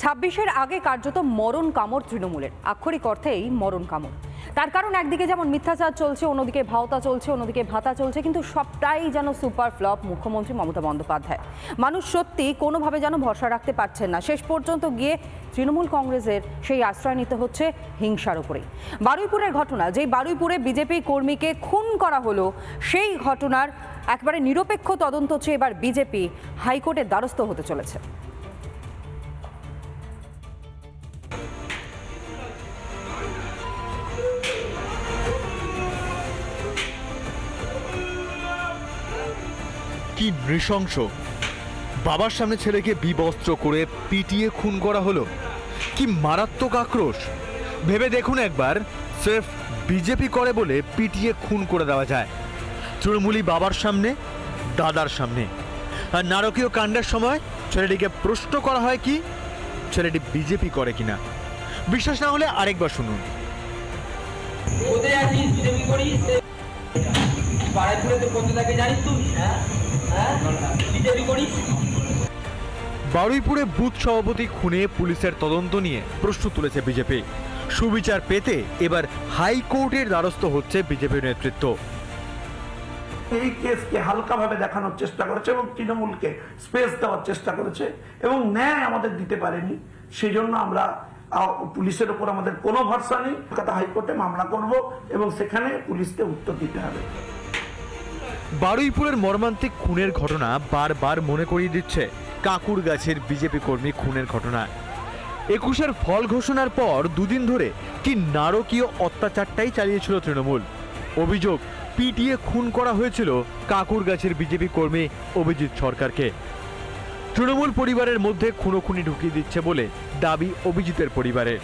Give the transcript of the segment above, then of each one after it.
ছাব্বিশের আগে কার্যত মরণ কামড় তৃণমূলের। আক্ষরিক অর্থেই মরণ কামড়। তার কারণ একদিকে যেমন মিথ্যাচার চলছে, অন্যদিকে ভাওতা চলছে, অন্যদিকে ভাতা চলছে, কিন্তু সবটাই যেন সুপার ফ্লপ মুখ্যমন্ত্রী মমতা বন্দ্যোপাধ্যায়। মানুষ সত্যি কোনোভাবে যেন ভরসা রাখতে পারছেন না। শেষ পর্যন্ত গিয়ে তৃণমূল কংগ্রেসের সেই আশ্রয় নিতে হচ্ছে হিংসার উপরেই। বারুইপুরের ঘটনা, যেই বারুইপুরে বিজেপি কর্মীকে খুন করা হলো, সেই ঘটনার একবারে নিরপেক্ষ তদন্ত চেয়ে এবার বিজেপি হাইকোর্টের দ্বারস্থ হতে চলেছে। কি নৃশংস? বাবার সামনে ছেলেকে বিবস্ত্র করে পিটিয়ে খুন করা হলো? কি মারাত্মক আক্রোশ? ভেবে দেখুন একবার, স্রেফ বিজেপি করে বলে পিটিয়ে খুন করে দেওয়া যায়। তৃণমূলী বাবার সামনে, দাদার সামনে। আর নারকীয় কাণ্ডের সময় ছেলেটিকে প্রশ্ন করা হয় কি, ছেলেটি বিজেপি করে কিনা? বিশ্বাস না হলে আরেকবার শুনুন। জানিস তুই? হ্যাঁ? হ্যাঁ? বিজেপি করিস। বারুইপুরে বুথ সভাপতি খুনে পুলিশের তদন্ত নিয়ে প্রশ্ন তুলেছে বিজেপি। সুবিচার পেতে এবার হাইকোর্টের দ্বারস্থ হচ্ছে বিজেপি নেতৃত্ব। এই কেসকে হালকাভাবে দেখানোর চেষ্টা করেছে এবং তৃণমূলকে স্পেস দেওয়ার চেষ্টা করেছে এবং ন্যায় আমাদের দিতে পারেনি। সেই জন্য আমরা পুলিশের ওপর আমাদের কোনো ভরসা নেই। কলকাতা হাইকোর্টে মামলা করব এবং সেখানে পুলিশকে উত্তর দিতে হবে। বারুইপুরের মর্মান্তিক খুনের ঘটনা বারবার মনে করিয়ে দিচ্ছে কাকুর গাছের বিজেপি কর্মী খুনের ঘটনা। একুশের ফল ঘোষণার পর দুদিন ধরে কি নারকীয় অত্যাচারটাই চালিয়েছিল তৃণমূল। অভিযোগ, পিটিয়ে খুন করা হয়েছিল কাকুর গাছের বিজেপি কর্মী অভিজিৎ সরকারকে। তৃণমূল পরিবারের মধ্যে খুনোখুনি ঢুকিয়ে দিচ্ছে বলে দাবি অভিজিতের পরিবারের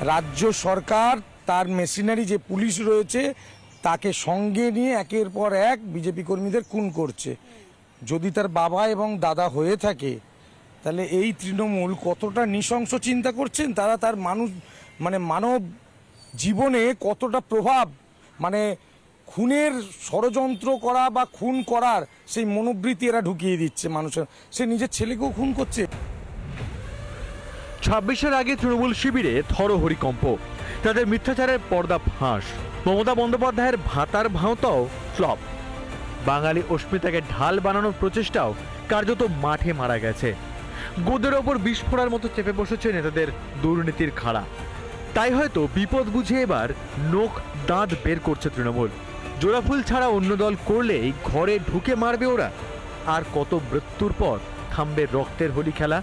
রাজ্য সরকার, তার মেশিনারি যে পুলিশ রয়েছে তাকে সঙ্গে নিয়ে একের পর এক বিজেপি কর্মীদের খুন করছে। যদি তার বাবা এবং দাদা হয়ে থাকে, তাহলে এই তৃণমূল কতটা নৃশংস চিন্তা করছেন? তারা তার মানুষ মানে মানব জীবনে কতটা প্রভাব মানে খুনের ষড়যন্ত্র করা বা খুন করার সেই মনোবৃত্তি এরা ঢুকিয়ে দিচ্ছে মানুষের। সে নিজের ছেলেকেও খুন করছে। ছাব্বিশের আগে তৃণমূল শিবিরে থর হরিকম্প। তাদের মিথ্যাচারের পর্দা ফাঁস। মমতা বন্দ্যোপাধ্যায়ের ভাতার ভাঁওতাও ফ্লপ। বাঙালি অস্মিতাকে ঢাল বানানোর প্রচেষ্টাও কার্যত মাঠে মারা গেছে। গোদের ওপর বিস্ফোরার মতো চেপে বসেছে নেতাদের দুর্নীতির খাড়া। তাই হয়তো বিপদ বুঝে এবার নোখ দাঁত বের করছে তৃণমূল। জোড়াফুল ছাড়া অন্য দল করলেই ঘরে ঢুকে মারবে ওরা। আর কত মৃত্যুর পর থামবে রক্তের হোলি খেলা।